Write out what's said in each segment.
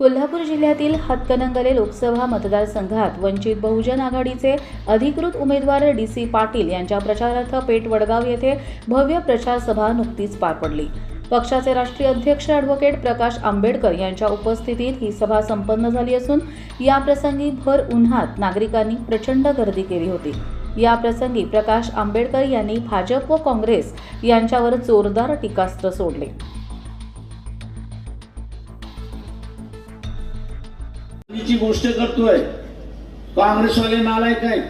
कोल्हापूर जिल्ह्यातील हातकणंगले लोकसभा मतदारसंघात वंचित बहुजन आघाडीचे अधिकृत उमेदवार डी सी पाटील यांच्या प्रचारार्थ पेठ वडगाव येथे भव्य प्रचार सभा नुकतीच पार पडली. पक्षाचे राष्ट्रीय अध्यक्ष ॲडव्होकेट प्रकाश आंबेडकर यांच्या उपस्थितीत ही सभा संपन्न झाली असून याप्रसंगी भर उन्हात नागरिकांनी प्रचंड गर्दी केली होती. या प्रसंगी प्रकाश आंबेडकर यांनी भाजप व काँग्रेस यांच्यावर जोरदार टीकास्त्र सोडले. ची गोष्ट करतोय. काँग्रेसवाले नालायक आहेत.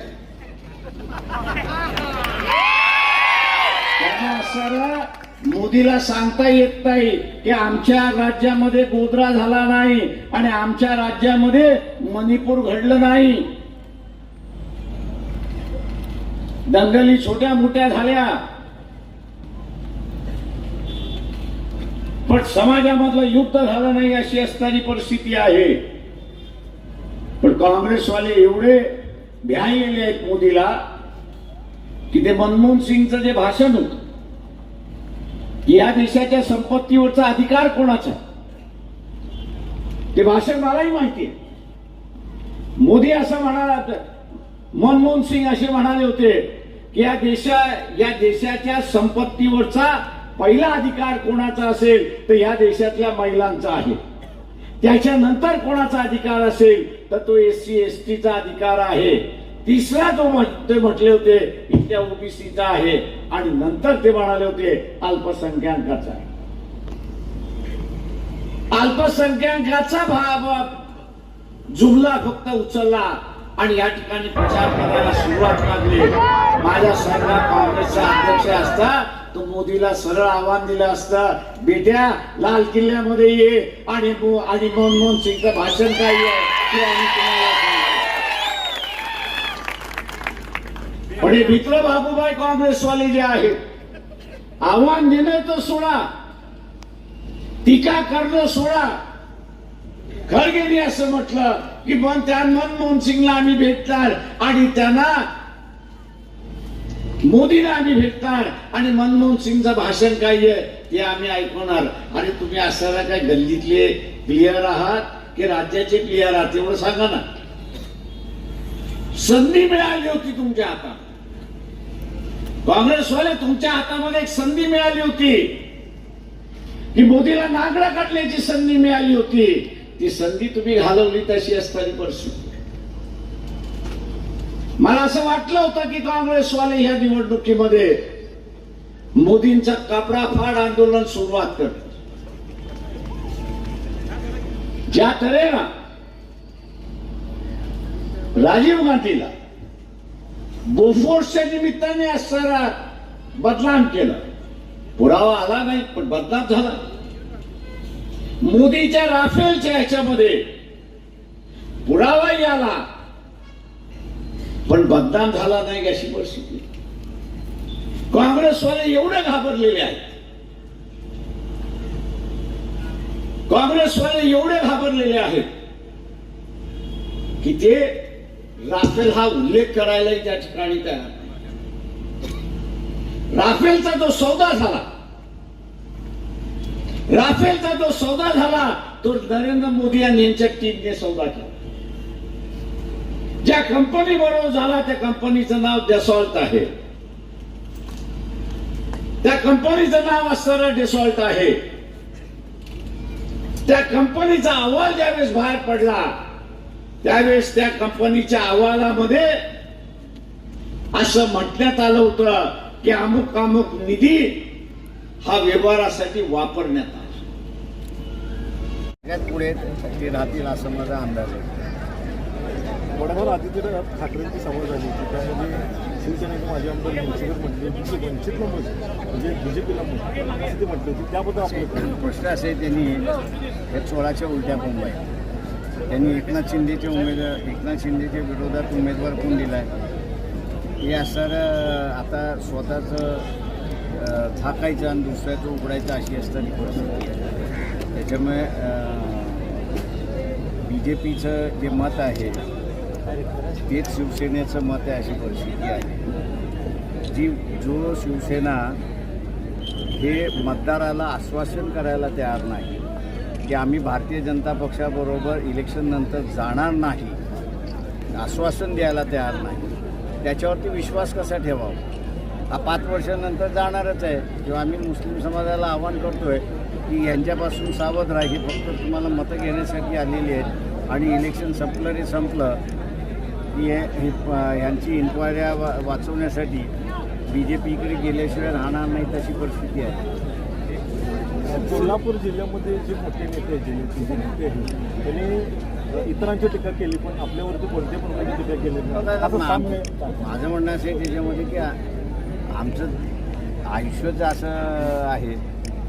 त्यांना मोदीला सांगता येत नाही की आमच्या राज्यामध्ये गोधरा झाला नाही आणि आमच्या राज्यामध्ये मणिपूर घडलं नाही. दंगली छोट्या मोठ्या झाल्या. पण समाजामधलं युद्ध झालं नाही अशी असणारी परिस्थिती आहे. पण काँग्रेसवाले एवढे भ्यायलेले आहेत मोदीला की ते मनमोहन सिंगचं जे भाषण होत या देशाच्या संपत्तीवरचा अधिकार कोणाचा? ते भाषण मलाही माहिती आहे. मोदी असं म्हणाला मनमोहन सिंग असे म्हणाले होते की या देशा या देशाच्या संपत्तीवरचा पहिला अधिकार कोणाचा असेल तर या देशातल्या महिलांचा आहे. त्याच्यानंतर कोणाचा अधिकार असेल तर तो एस सी एस टीचा अधिकार आहे. तिसरा जो ते म्हटले होते इथल्या ओबीसीचा आहे. आणि नंतर ते म्हणाले होते अल्पसंख्याकाचा आहे. अल्पसंख्याकाचा भाव जुमला फक्त उचलला आणि या ठिकाणी प्रचार करायला सुरुवात लागली माझ्या सारखा काँग्रेसचा अध्यक्ष असता तो मोदीला सरळ आव्हान दिलं असतं बेट्या लाल किल्ल्यामध्ये ये आणि आणि मनमोहन सिंगचं भाषण काय आहे ते आम्ही तुम्हाला पण हे मित्र बाबूबाई काँग्रेसवाले जे आहेत आव्हान देणं तर सोडा टीका करणं सोडा. खरगेने असं म्हटलं की पण त्या मनमोहन सिंगला आम्ही भेटणार आणि त्यांना मोदीला आम्ही भेटणार. आणि मनमोहन सिंगचं भाषण काय आहे ते आम्ही ऐकवणार. आणि तुम्ही असणारा काय गल्लीतले प्लेयर आहात की राज्याचे प्लेयर आहात एवढं सांगा ना. संधी मिळाली होती तुमच्या हातात. काँग्रेसवाले तुमच्या हातामध्ये एक संधी मिळाली होती. की मोदीला नागडा काढण्याची संधी मिळाली होती. ती संधी तुम्ही घालवली तशी असताना परिस्थिती मला असं वाटलं होतं की काँग्रेसवाले ह्या निवडणुकीमध्ये मोदींचा कपडा फाड आंदोलन सुरुवात करत ज्या तऱ्हेनं राजीव गांधीला बोफोर्सच्या निमित्ताने असणारा बदनाम केलं. पुरावा आला नाही पण बदनाम झाला. मोदीच्या राफेलच्या ह्याच्यामध्ये पुरावाही आला. पण बदनाम झाला नाही अशी परिस्थिती. काँग्रेसवाले एवढे घाबरलेले आहेत. काँग्रेसवाले एवढे घाबरलेले आहेत की ते राफेल हा उल्लेख करायलाही त्या ठिकाणी तयार नाही. राफेलचा जो सौदा झाला राफेलचा जो सौदा झाला तो नरेंद्र मोदी यांच्या टीमने सौदा केला. ज्या कंपनी बरोबर झाला त्या कंपनीचं नाव डेसॉल्ट आहे. त्या कंपनीचं नाव असणारं डेसॉल्ट आहे. त्या कंपनीचा अहवाल ज्यावेळेस बाहेर पडला त्यावेळेस त्या कंपनीच्या अहवालामध्ये असं म्हटण्यात आलं होतं की अमुक अमुक निधी हा व्यवहारासाठी वापरण्यात आला. सगळ्यात पुढे राहतील असं माझा अंदाज आहे. वडापाव आदित्यनाथ ठाकरेंची समोर झाली होती. त्यामध्ये शिवसेनेचे माजी आमदार मुंशीकर म्हटले की वंचितला मत म्हणजे बीजेपीला मत असं ते म्हटले होते. त्याबद्दल आपलं प्रश्न असे त्यांनी हे सोळाच्या उलट्या बोंब आहे त्यांनी एकनाथ शिंदेचे उमेदवार एकनाथ शिंदेच्या विरोधात उमेदवार कोण आहे हे असं आता स्वतःचं थाकायचं आणि दुसऱ्याचं उघडायचं अशी असताना त्याच्यामुळे बी जे पीचं जे मत आहे तेच शिवसेनेचं मत आहे अशी परिस्थिती आहे. जी जो शिवसेना हे मतदाराला आश्वासन करायला तयार नाही की आम्ही भारतीय जनता पक्षाबरोबर इलेक्शननंतर जाणार नाही आश्वासन द्यायला तयार नाही त्याच्यावरती विश्वास कसा ठेवावा? हा पाच वर्षानंतर जाणारच आहे. किंवा आम्ही मुस्लिम समाजाला आवाहन करतोय की यांच्यापासून सावध राहा. ही फक्त तुम्हाला मतं घेण्यासाठी आलेली आहेत. आणि इलेक्शन संपलं रे संपलं की हे हे प- यांची इन्क्वायऱ्या वा वाचवण्यासाठी बी जे पीकडे गेल्याशिवाय राहणार नाही तशी परिस्थिती आहे. कोल्हापूर जिल्ह्यामध्ये जे मोठे नेते आहेत जे जे नेते आहेत त्यांनी इतरांची टीका केली पण आपल्यावरती कोणत्या प्रकारची टीका केली माझं म्हणणं असं आहे त्याच्यामध्ये की आमचं आयुष्यच असं आहे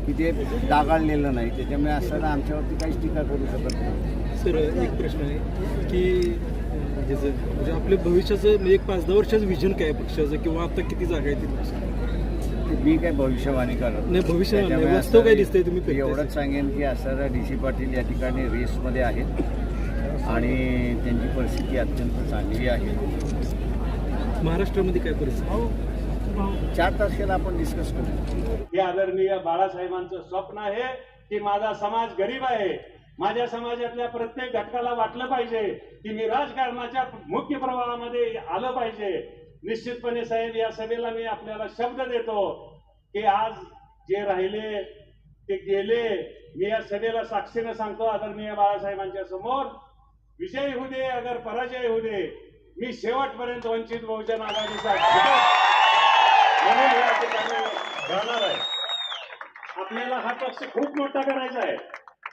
की ते डागाळलेलं नाही. त्याच्यामुळे असं आमच्यावरती काहीच टीका करू शकत नाही. सर एक प्रश्न आहे की अं, ज्याचं म्हणजे आपल्या भविष्याचं म्हणजे एक पाच दहा वर्षाचं विजन काय पक्षाचं? किंवा आता किती जागा ते मी काय भविष्यवाणी करत नाही, भविष्यवाणी वास्तव काय दिसतंय तुम्ही. एवढंच सांगेन की असणारा डी सी पाटील या ठिकाणी रेसमध्ये आहेत. आणि त्यांची परिस्थिती अत्यंत चांगली आहे. महाराष्ट्रामध्ये काय परिस्थिती? चार तारखेला आपण डिस्कस करू. हे आदरणीय बाळासाहेबांचं स्वप्न आहे की माझा समाज गरीब आहे. माझ्या समाजातल्या प्रत्येक घटकाला वाटलं पाहिजे की मी राजकारणाच्या मुख्य प्रवाहामध्ये आलं पाहिजे. निश्चितपणे साहेब या सभेला मी आपल्याला शब्द देतो की आज जे राहिले ते गेले. मी या सभेला साक्षीनं सांगतो आदरणीय बाळासाहेबांच्या समोर विजय होऊ दे अगर पराजय होऊ दे मी शेवटपर्यंत वंचित बहुजन आघाडीचा म्हणून या ठिकाणी राहणार आहे. आपल्याला हा पक्ष खूप मोठा करायचा आहे.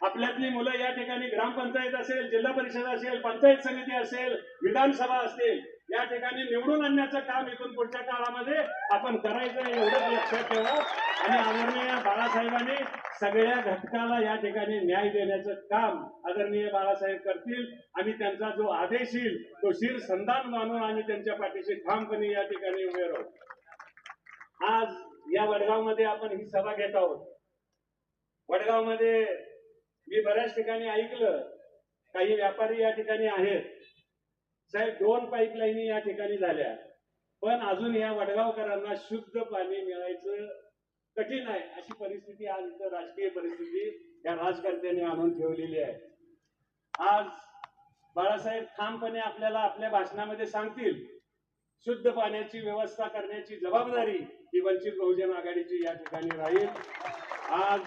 आपल्यातली मुलं या ठिकाणी ग्रामपंचायत असेल जिल्हा परिषद असेल पंचायत समिती असेल विधानसभा असेल या ठिकाणी निवडून आणण्याचं काम इथून पुढच्या काळामध्ये आपण करायचं एवढंच लक्षात ठेवा. आणि आदरणीय बाळासाहेबांनी सगळ्या घटकाला या ठिकाणी न्याय देण्याचं काम आदरणीय बाळासाहेब करतील. आणि त्यांचा जो आदेश येईल तो शिर संधान मानून आणि त्यांच्या पाठीशी ठामपणे या ठिकाणी उभे राहू. आज या वडगावमध्ये आपण ही सभा घेत आहोत. वडगावमध्ये मी बऱ्याच ठिकाणी ऐकलं. काही व्यापारी या ठिकाणी आहेत. साहेब दोन पाईपलाईनी या ठिकाणी झाल्या. पण अजून या वडगावकरांना शुद्ध पाणी मिळायचं कठीण आहे अशी परिस्थिती आज इथं राजकीय परिस्थिती या राजकर्त्यांनी आणून ठेवलेली आहे. आज बाळासाहेब ठामपणे आपल्याला आपल्या भाषणामध्ये सांगतील शुद्ध पाण्याची व्यवस्था करण्याची जबाबदारी ही वंचित बहुजन आघाडीची या ठिकाणी राहील. आज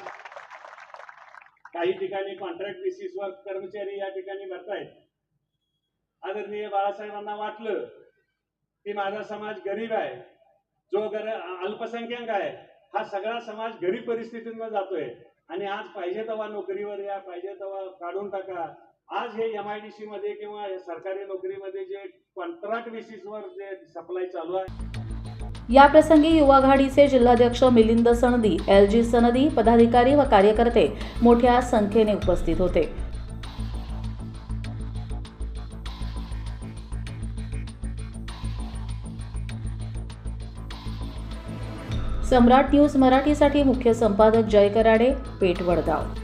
काही ठिकाणी कॉन्ट्रॅक्ट बेसिसवर कर्मचारी या ठिकाणी भरतायत. आदरणीय बाळासाहेबांना वाटलं की माझा समाज गरीब आहे. जो गर अल्पसंख्याक आहे हा सगळा समाज गरीब परिस्थितीतनं जातोय. आणि आज पाहिजे तेव्हा नोकरीवर या पाहिजे तेव्हा काढून टाका. आज हे एम आय डी सी मध्ये किंवा सरकारी नोकरीमध्ये जे कॉन्ट्रॅक्ट बेसिसवर जे सप्लाय चालू आहे. याप्रसंगी युवाघाडीचे युवा आघाडीचे जिल्हाध्यक्ष मिलिंद सनदी एल जी सनदी पदाधिकारी व कार्यकर्ते मोठ्या संख्येने उपस्थित होते. सम्राट न्यूज मराठीसाठी मुख्य संपादक जय कराडे पेठ वडगाव.